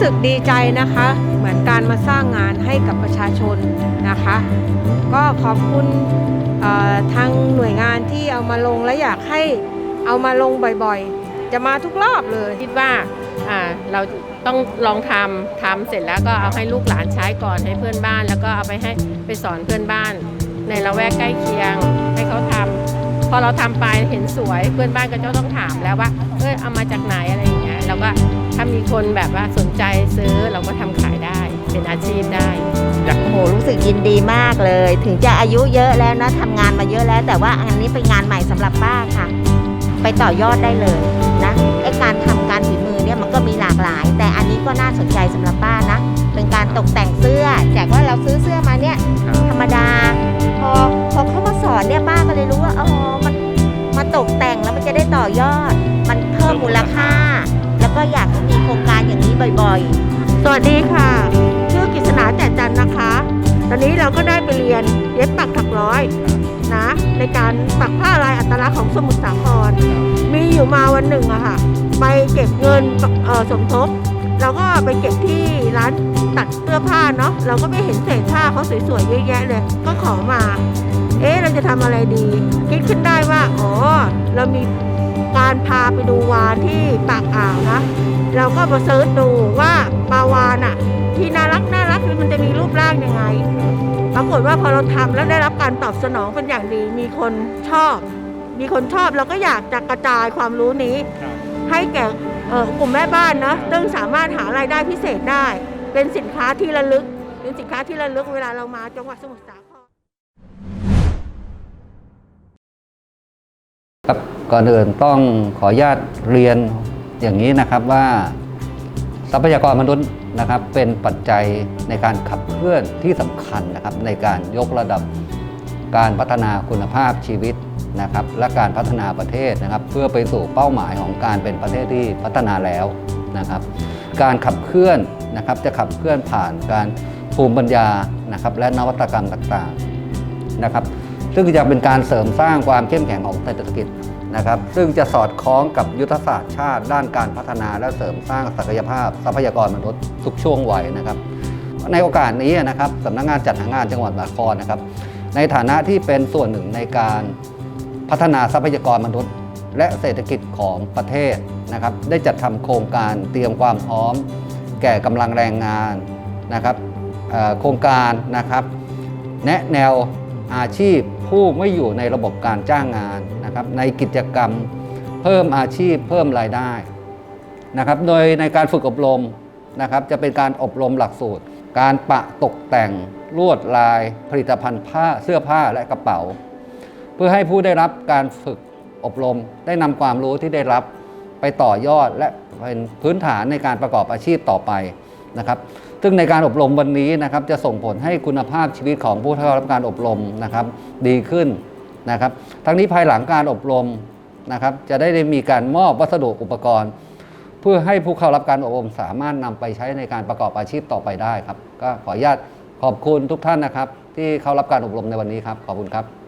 สึกดีใจนะคะ เหมือนการมาสร้างงานให้กับประชาชนนะคะ ก็ขอบคุณทางหน่วยงานที่เอามาลงและอยากให้เอามาลงบ่อยๆ จะมาทุกรอบเลยคิดว่าอ่าเราต้องลองทำทำเสร็จแล้วก็เอาให้ลูกหลานใช้ก่อนให้เพื่อนบ้าน แล้วก็เอาไปให้ไปสอนเพื่อนบ้าน ในละแวกใกล้เคียงให้เขาทำพอเราทำไปเห็นสวยเพื่อนบ้านก็จะต้องถามแล้วว่าเออเอามาจากไหนอะไรอย่างเงี้ย เราก็ถ้ามีคนแบบว่าสนใจซื้อเราก็ทำขายได้ เป็นอาชีพได้ โอ้โหรู้สึกยินดีมากเลย ถึงจะอายุเยอะแล้วนะทำงานมาเยอะแล้ว แต่ว่าอันนี้เป็นงานใหม่สำหรับป้าค่ะ ไปต่อยอดได้เลยนะไอการทำการฝีมือเนี่ยมันก็มีหลากหลาย แต่อันนี้ก็น่าสนใจสำหรับป้านะ เป็นการตกแต่งเสื้อจากว่ บ่อยๆ สวัสดีค่ะ ชื่อกฤษณาแจ่จันนะคะ ตอนนี้เราก็ได้ไปเรียนเย็บปักถักร้อยนะ ในการปักผ้าลายอัตลักษณ์ของสมุทรสาคร มีอยู่มาวันหนึ่งอะค่ะ ไปเก็บเงินสมทบ เราก็ไปเก็บที่ร้านตัดเสื้อผ้าเนาะ เราก็ไม่เห็นเศษผ้าเขาสวยๆเยอะแยะเลย ก็ขอมา เอ๊ะ เราจะทำอะไรดี คิดขึ้นได้ว่า อ๋อ เรามีการพาไปดูวานที่ปากอ่าวนะ เราก็มาเซิร์ชดูว่าปลาวานอะที่น่ารักน่ารักมันจะมีรูปร่างยังไง ปรากฏว่าพอเราทำแล้วได้รับการตอบสนองเป็นอย่างดี มีคนชอบ มีคนชอบเราก็อยากจะกระจายความรู้นี้ ให้แก่เอ่อกลุ่มแม่บ้านนะซึ่งสามารถหารายได้พิเศษได้ เป็นสินค้าที่ระลึกเป็นสินค้าที่ระลึกเวลาเรามาจังหวัดสมุทรสาครครับก่อนอื่นต้องขออนุญาตเรียน อย่างนี้นะครับว่าทรัพยากรมนุษย์นะครับเป็นปัจจัยในการขับเคลื่อนที่สำคัญนะครับในการยกระดับการพัฒนาคุณภาพชีวิตนะครับและการพัฒนาประเทศนะครับ เพื่อไปสู่เป้าหมายของการเป็นประเทศที่พัฒนาแล้วนะครับ การขับเคลื่อนนะครับจะขับเคลื่อนผ่านการภูมิปัญญานะครับและนวัตกรรมต่างๆนะครับ ซึ่งจะเป็นการเสริมสร้างความเข้มแข็งของเศรษฐกิจ นะครับซึ่งจะสอดคล้องกับยุทธศาสตร์ชาติ ด้านการพัฒนาและเสริมสร้างศักยภาพทรัพยากรมนุษย์ทุกช่วงวัยนะครับ ในโอกาสนี้นะครับสำนักงานจัดหางานจังหวัดนครนะครับ ในฐานะที่เป็นส่วนหนึ่งในการพัฒนาทรัพยากรมนุษย์ และเศรษฐกิจของประเทศนะครับ ได้จัดทำโครงการเตรียมความพร้อม แก่กำลังแรงงานนะครับโครงการนะครับ แนะแนวอาชีพ ผู้ไม่อยู่ในระบบการจ้างงานนะครับในกิจกรรมเพิ่มอาชีพเพิ่มรายได้นะครับโดยในการฝึกอบรมนะครับจะเป็นการอบรมหลักสูตร การปะตกแต่งลวดลายผลิตภัณฑ์ผ้าเสื้อผ้าและกระเป๋า เพื่อให้ผู้ได้รับการฝึกอบรม ได้นำความรู้ที่ได้รับไปต่อยอดและเป็นพื้นฐานในการประกอบอาชีพต่อไปนะครับ ซึ่งในการอบรมวันนี้นะครับจะส่งผลให้คุณภาพชีวิตของผู้เข้ารับการอบรมนะครับดีขึ้นนะครับ ทั้งนี้ภายหลังการอบรมนะครับจะได้มีการมอบวัสดุอุปกรณ์ เพื่อให้ผู้เข้ารับการอบรมสามารถนำไปใช้ในการประกอบอาชีพต่อไปได้ครับ ก็ขออนุญาตขอบคุณทุกท่านนะครับ ที่เข้ารับการอบรมในวันนี้ครับ ขอบคุณครับ